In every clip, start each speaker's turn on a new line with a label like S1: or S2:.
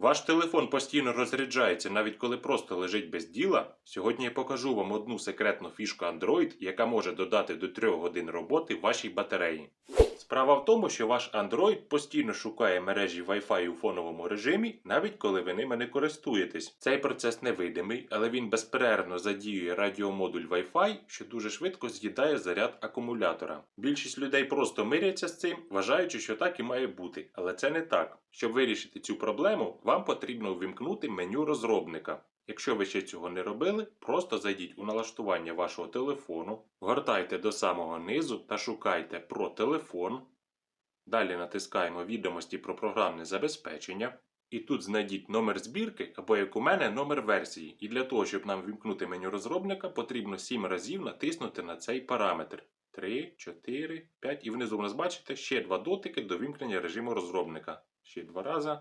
S1: Ваш телефон постійно розряджається, навіть коли просто лежить без діла. Сьогодні я покажу вам одну секретну фішку Android, яка може додати до 3 годин роботи вашій батареї. Справа в тому, що ваш Android постійно шукає мережі Wi-Fi у фоновому режимі, навіть коли ви ними не користуєтесь. Цей процес невидимий, але він безперервно задіює радіомодуль Wi-Fi, що дуже швидко з'їдає заряд акумулятора. Більшість людей просто миряться з цим, вважаючи, що так і має бути, але це не так. Щоб вирішити цю проблему, вам потрібно увімкнути меню розробника. Якщо ви ще цього не робили, просто зайдіть у налаштування вашого телефону, гортайте до самого низу та шукайте про телефон. Далі натискаємо відомості про програмне забезпечення. І тут знайдіть номер збірки або як у мене номер версії. І для того, щоб нам вімкнути меню розробника, потрібно 7 разів натиснути на цей параметр. 3, 4, 5 і внизу у нас бачите ще два дотики до вімкнення режиму розробника. Ще два рази.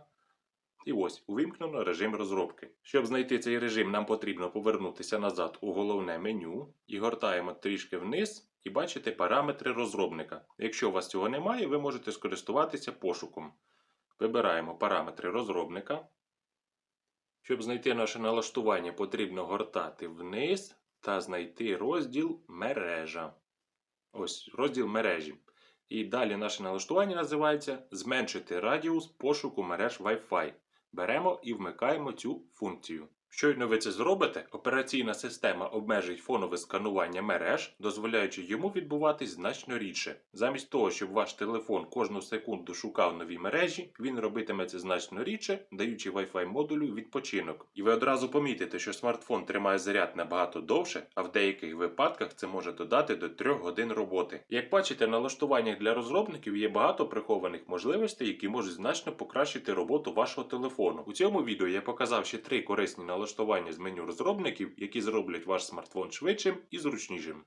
S1: І ось увімкнено режим розробки. Щоб знайти цей режим, нам потрібно повернутися назад у головне меню і гортаємо трішки вниз і бачите параметри розробника. Якщо у вас цього немає, ви можете скористуватися пошуком. Вибираємо параметри розробника. Щоб знайти наше налаштування, потрібно гортати вниз та знайти розділ мережа. Ось розділ мережі. І далі наше налаштування називається Зменшити радіус пошуку мереж Wi-Fi. Беремо і вмикаємо цю функцію. Щойно ви це зробите, операційна система обмежить фонове сканування мереж, дозволяючи йому відбуватись значно рідше. Замість того, щоб ваш телефон кожну секунду шукав нові мережі, він робитиме це значно рідше, даючи Wi-Fi модулю відпочинок. І ви одразу помітите, що смартфон тримає заряд набагато довше, а в деяких випадках це може додати до 3 годин роботи. Як бачите, на налаштуваннях для розробників є багато прихованих можливостей, які можуть значно покращити роботу вашого телефону. У цьому відео я показав ще три корисні налаштування з меню розробників, які зроблять ваш смартфон швидшим і зручнішим.